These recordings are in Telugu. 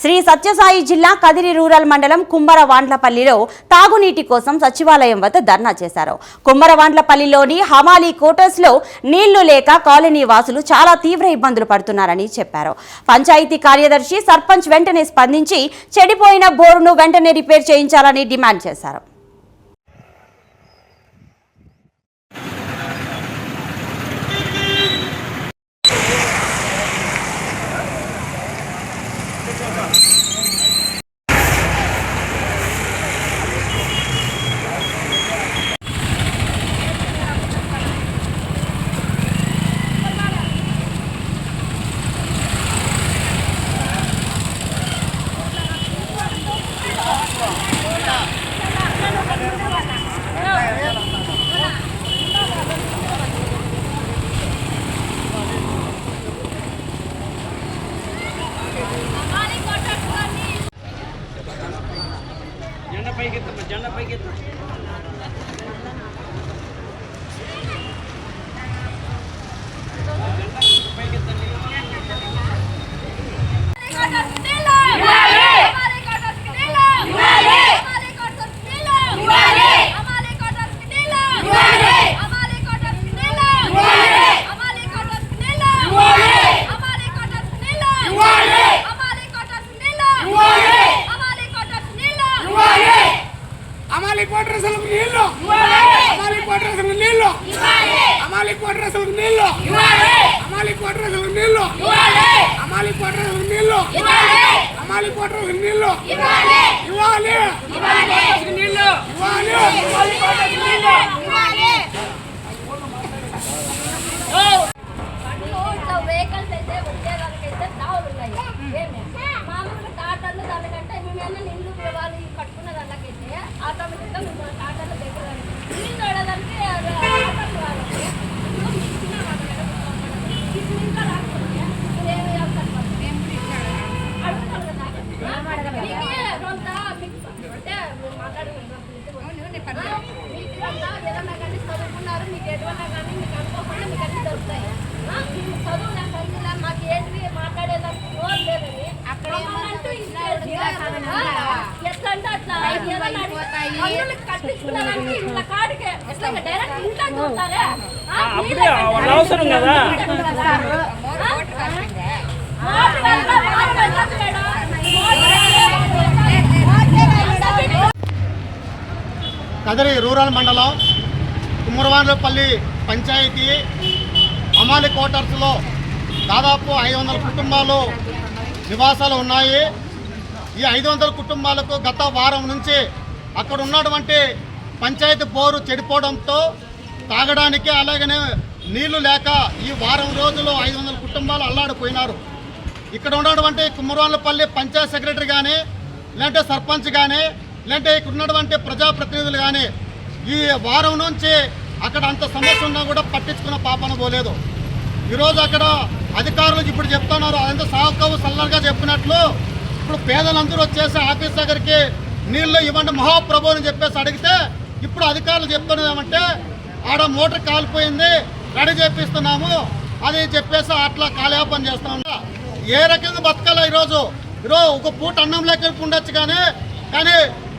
శ్రీ సత్యసాయి జిల్లా కదిరి రూరల్ మండలం కుమ్మరవాండ్లపల్లిలో తాగునీటి కోసం సచివాలయం వద్ద ధర్నా చేశారు. కుమ్మరవాండ్లపల్లిలోని హమాలీ క్వార్టర్స్ నీళ్ళు లేక కాలనీ వాసులు చాలా తీవ్ర ఇబ్బందులు పడుతున్నారని చెప్పారు. పంచాయతీ కార్యదర్శి సర్పంచ్ వెంటనే స్పందించి చెడిపోయిన బోరును వెంటనే రిపేర్ చేయించాలని డిమాండ్ చేశారు. Ano pa kita? అమాలి కోట్రసలకు నీళ్ళు అమాలి కోట్రసలకు నీళ్ళు అమాలి కోట్రసలకు నీళ్ళు అమాలి కోట్రసలకు నీళ్ళు అమాలి కోట్రసలకు నీళ్ళు అమాలి కోట్రసలకు నీళ్ళు ఇవ్వాలి నీళ్ళు ఇవ్వాలి. వెహికల్స్ అయితే ఉద్యోగాలకైతే దావులు ఉన్నాయి మామూలుగా టాటర్లు దానికంటే మేమేమన్నా నిన్ను వాళ్ళు కట్టుకున్న దానికైతే? ఆటోమేటిక్గా మేము టాటర్లు దగ్గర నీళ్ళు తోడడానికి అప్పుడే అవసరం కదా. కదిరి రూరల్ మండలం కుమ్మరవాన్లపల్లి పంచాయతీ అమాలి క్వార్టర్స్లో దాదాపు ఐదు వందల కుటుంబాలు నివాసాలు ఉన్నాయి. ఈ ఐదు వందల కుటుంబాలకు గత వారం నుంచి అక్కడ ఉన్నటువంటి పంచాయతీ బోరు చెడిపోవడంతో తాగడానికి అలాగనే నీళ్ళు లేక ఈ వారం రోజులు ఐదు వందల కుటుంబాలు అల్లాడిపోయినారు. ఇక్కడ ఉన్నటువంటి కుమ్మరవాళ్ళపల్లి పంచాయత్ సెక్రటరీ కానీ లేదంటే సర్పంచ్ కానీ లేదంటే ఇక్కడ ఉన్నటువంటి ప్రజాప్రతినిధులు కానీ ఈ వారం నుంచి అక్కడ అంత సమస్య ఉన్నా కూడా పట్టించుకున్న పాపన పోలేదు. ఈరోజు అక్కడ అధికారులు ఇప్పుడు చెప్తున్నారు అదంతా సాకవు సల్లర్గా చెప్పినట్లు. ఇప్పుడు పేదలందరూ వచ్చేసి ఆఫీస్ దగ్గరికి నీళ్ళు ఇవ్వండి మహాప్రభు అని చెప్పేసి అడిగితే ఇప్పుడు అధికారులు చెప్తున్నది ఏమంటే ఆడ మోటార్ కాలిపోయింది రెడీ చేపిస్తున్నాము. అది చెప్పేసి అట్లా కాలయాపన చేస్తా ఉంటా ఏ రకంగా బతకాల ఈరోజు? ఈరోజు ఒక పూట అన్నం లేక ఉండొచ్చు కానీ కానీ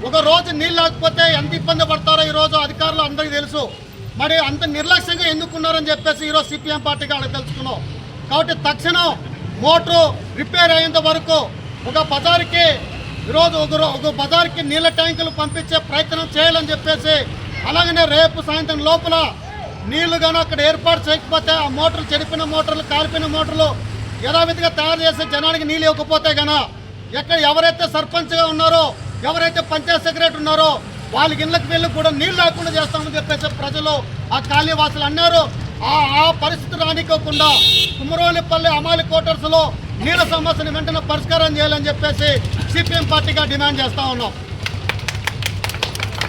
ఒక రోజు నీళ్ళు లేకపోతే ఎంత ఇబ్బంది పడతారో ఈరోజు అధికారులు అందరికీ తెలుసు. మరి అంత నిర్లక్ష్యంగా ఎందుకున్నారని చెప్పేసి ఈరోజు సిపిఎం పార్టీకి అక్కడ తెలుసుకున్నాం. కాబట్టి తక్షణం మోటారు రిపేర్ అయ్యేంత వరకు ఒక బజార్కి ఈరోజు ఒకరు ఒక బజార్కి నీళ్ళ ట్యాంకులు పంపించే ప్రయత్నం చేయాలని చెప్పేసి అలాగనే రేపు సాయంత్రం లోపల నీళ్ళు కానీ అక్కడ ఏర్పాటు చేయకపోతే ఆ మోటార్లు చెడిపిన మోటార్లు కాలిపోయిన మోటార్లు యథావిధిగా తయారు చేసి జనానికి నీళ్ళు ఇవ్వకపోతే గన ఎక్కడ ఎవరైతే సర్పంచ్గా ఉన్నారో ఎవరైతే పంచాయత్ సెక్రటరీ ఉన్నారో వాళ్ళ ఇళ్ళకి వెళ్ళి కూడా నీళ్ళు లేకుండా చేస్తామని చెప్పేసి ప్రజలు ఆ కాలనీవాసులు అన్నారు. ఆ ఆ పరిస్థితి రానికోకుండా కుమ్మరోలిపల్లి అమాలి క్వార్టర్స్లో నీళ్ళ సమస్యను వెంటనే పరిష్కారం చేయాలని చెప్పేసి సిపిఎం పార్టీగా డిమాండ్ చేస్తా ఉన్నాం.